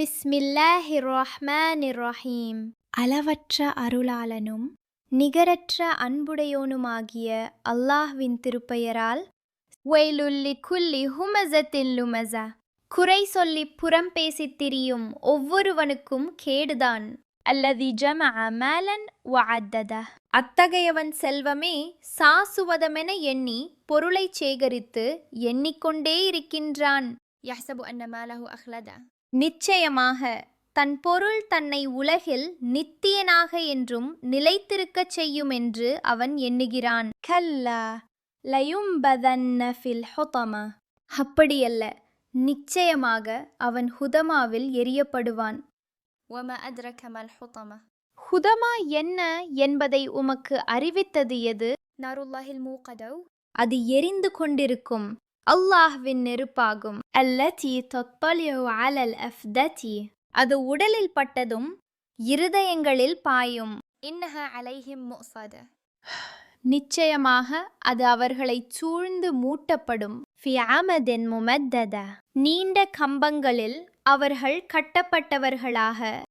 பிஸ்மில்லாஹி ரஹ்மான் ரஹீம் அளவற்ற அருளாளனும் நிகரற்ற அன்புடையோனுமாகிய அல்லாஹ்வின் திருப்பெயரால் ஒய்லுல்லி குல்லி ஹுமசத்தின் லுமசா குறை சொல்லி புறம் பேசித் திரியும் ஒவ்வொருவனுக்கும் கேடுதான். அல்லதி ஜம அமலன் வஅத்தத. அத்தகையவன் செல்வமே சாசுவதமென எண்ணி பொருளைச் சேகரித்து எண்ணிக்கொண்டே இருக்கின்றான். யஹ்சபு அன்ன மாலஹு அஹ்லதா. நிச்சயமாக தன் பொருள் தன்னை உலகில் நித்தியனாக என்றும் நிலைத்திருக்கச் செய்யும் என்று அவன் எண்ணுகிறான். கல்லா லயும்பதன்ன ஃபில் ஹொதமா. அப்படியல்ல நிச்சயமாக அவன் ஹுதமாவில் எரியப்படுவான் ஹுதமா. என்ன என்பதை உமக்கு அறிவித்தது எது? அது எரிந்து கொண்டிருக்கும். அல்லாஹ்வின் நெருப்பாகும். அல்லதி தொத்பலியோ அலல் அஃப்ததி. அது உடலில் பட்டதும் இருதயங்களில் பாயும். இன்னஹ அலைஹிம் முசது நிச்சயமாக அது அவர்களை சூழ்ந்து மூட்டப்படும். ஃபியாமதின் முமத்தத. நீண்ட கம்பங்களில் அவர்கள் கட்டப்பட்டவர்களாக.